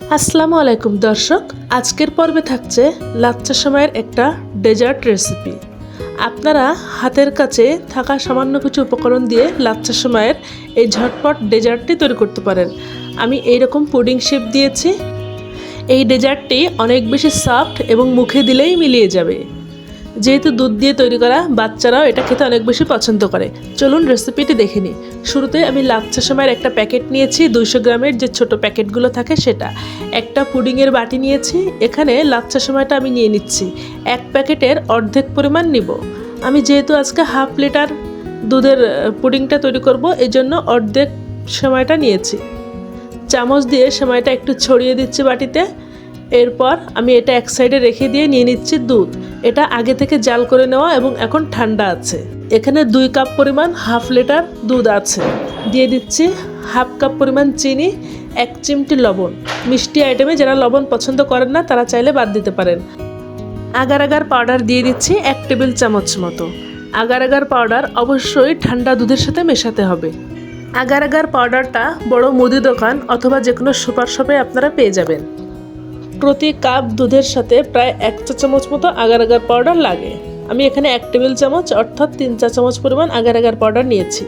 আসসালামু আলাইকুম দর্শক, আজকের পর্বে থাকছে লাচ্চা সময়ের একটা ডেজার্ট রেসিপি। আপনারা হাতের কাছে থাকা সামান্য কিছু উপকরণ দিয়ে লাচ্চা সময়ের এই ঝটপট ডেজার্টটি তৈরি করতে পারেন। আমি এই রকম পুডিং শেপ দিয়েছি। এই ডেজার্টটি অনেক বেশি সফট এবং মুখে দিলেই মিলিয়ে যাবে। যেহেতু দুধ দিয়ে তৈরি করা, বাচ্চারাও এটা খেতে অনেক বেশি পছন্দ করে। চলুন রেসিপিটি দেখে নিই। শুরুতে আমি লাচ্চা সময়ের একটা প্যাকেট নিয়েছি, দুইশো গ্রামের যে ছোট প্যাকেটগুলো থাকে সেটা। একটা পুডিংয়ের বাটি নিয়েছি, এখানে লাচ্চা সময়টা আমি নিয়ে নিচ্ছি। এক প্যাকেটের অর্ধেক পরিমাণ নিব। আমি যেহেতু আজকে হাফ লিটার দুধের পুডিংটা তৈরি করব এই জন্য অর্ধেক সময়টা নিয়েছি। চামচ দিয়ে সময়টা একটু ছড়িয়ে দিচ্ছি বাটিতে। এরপর আমি এটা এক সাইডে রেখে দিয়ে নিয়ে নিচ্ছি দুধ। এটা আগে থেকে জাল করে নেওয়া এবং এখন ঠান্ডা আছে। এখানে দুই কাপ পরিমাণ হাফ লিটার দুধ আছে। দিয়ে দিচ্ছি হাফ কাপ পরিমাণ চিনি, এক চিমটি লবণ। মিষ্টি আইটেমে যারা লবণ পছন্দ করেন না, তারা চাইলে বাদ দিতে পারেন। আগার আগার পাউডার দিয়ে দিচ্ছি এক টেবিল চামচ মতো। আগার আগার পাউডার অবশ্যই ঠান্ডা দুধের সাথে মেশাতে হবে। আগার আগার পাউডারটা বড় মুদি দোকান অথবা যে কোনো সুপার শপে আপনারা পেয়ে যাবেন। প্রতি কাপ দুধের সাথে প্রায় এক চা চামচ মতো আগার আগার পাউডার লাগে। আমি এখানে এক টেবিল চামচ অর্থাৎ তিন চা চামচ পরিমাণ আগার আগার পাউডার নিয়েছি।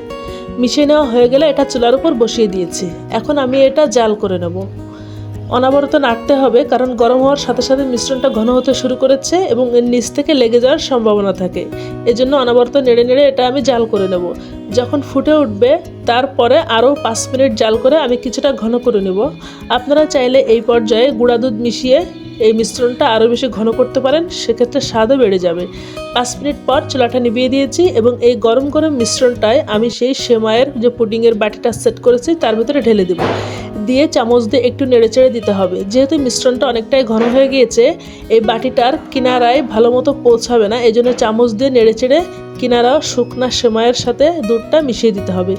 মিশিয়ে নেওয়া হয়ে গেলে এটা চুলার উপর বসিয়ে দিয়েছি। এখন আমি এটা জাল করে নেব। অনবরত নাড়তে হবে, কারণ গরম হওয়ার সাথে সাথে মিশ্রণটা ঘন হতে শুরু করেছে এবং এর নিচ থেকে লেগে যাওয়ার সম্ভাবনা থাকে। এজন্য অনবরত নেড়ে নেড়ে এটা আমি জাল করে নেব। যখন ফুটে উঠবে, তারপরে আরও পাঁচ মিনিট জাল করে আমি কিছুটা ঘন করে নেব। আপনারা চাইলে এই পর্যায়ে গুঁড়া দুধ মিশিয়ে এই মিশ্রণটা আরও বেশি ঘন করতে পারেন, সেক্ষেত্রে স্বাদও বেড়ে যাবে। পাঁচ মিনিট পর চুলাটা নিভিয়ে দিয়েছি এবং এই গরম গরম মিশ্রণটায় আমি সেই সেমাইয়ের যে পুডিংয়ের বাটিটা সেট করেছি, তার ভিতরে ঢেলে দেবো। দিয়ে চামচ দিয়ে একটু নেড়েচেড়ে দিতে হবে। যেহেতু মিশ্রণটা অনেকটাই ঘন হয়ে গিয়েছে, এই বাটিটার কিনারায় ভালো মতো পৌঁছাবে না। এই জন্য চামচ দিয়ে নেড়েচেড়ে কিনারাও শুকনা সেমাইয়ের সাথে দুধটা মিশিয়ে দিতে হবে।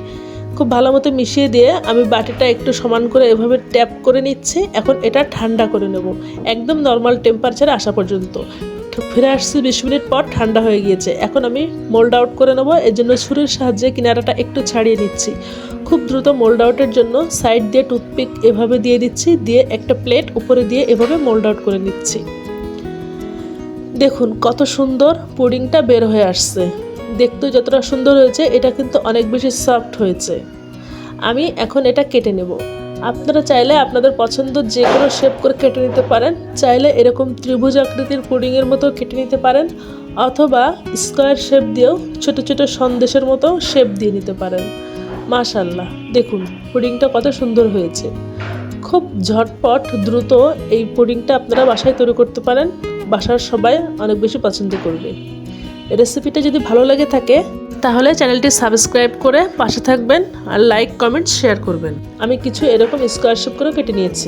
খুব ভালো মতো মিশিয়ে দিয়ে আমি বাটিটা একটু সমান করে এভাবে ট্যাপ করে নিচ্ছি। এখন এটা ঠান্ডা করে নেব। একদম নর্মাল টেম্পারেচারে আসা পর্যন্ত। ফিরে আসছি বিশ মিনিট পর, ঠান্ডা হয়ে গিয়েছে। এখন আমি মোল্ড আউট করে নেব, এর জন্য ছুরির সাহায্যে কিনারাটা একটু ছাড়িয়ে নিচ্ছি। খুব দ্রুত মোল্ড আউটের জন্য সাইড দিয়ে টুথপিক এভাবে দিয়ে দিচ্ছি, দিয়ে একটা প্লেট উপরে দিয়ে এভাবে মোল্ড আউট করে নিচ্ছি। দেখুন কত সুন্দর পুডিংটা বের হয়ে আসছে। দেখতে যতটা সুন্দর হয়েছে, এটা কিন্তু অনেক বেশি সফট হয়েছে। আমি এখন এটা কেটে নেব। আপনারা চাইলে আপনাদের পছন্দ যে কোনো শেপ করে কেটে নিতে পারেন। চাইলে এরকম ত্রিভুজ আকৃতির পুডিংয়ের মতো কেটে নিতে পারেন, অথবা স্কোয়ার শেপ দিয়েও ছোট ছোট সন্দেশের মতো শেপ দিয়ে নিতে পারেন। মাশাল্লাহ দেখুন পুডিংটা কত সুন্দর হয়েছে। খুব ঝটপট, দ্রুত এই পুডিংটা আপনারা বাসায় তৈরি করতে পারেন। বাসার সবাই অনেক বেশি পছন্দ করবে। রেসিপিটা যদি ভালো লাগে থাকে তাহলে চ্যানেলটি সাবস্ক্রাইব করে পাশে থাকবেন আর লাইক, কমেন্ট, শেয়ার করবেন। আমি কিছু এরকম স্কোয়ার করে কেটে নিয়েছি।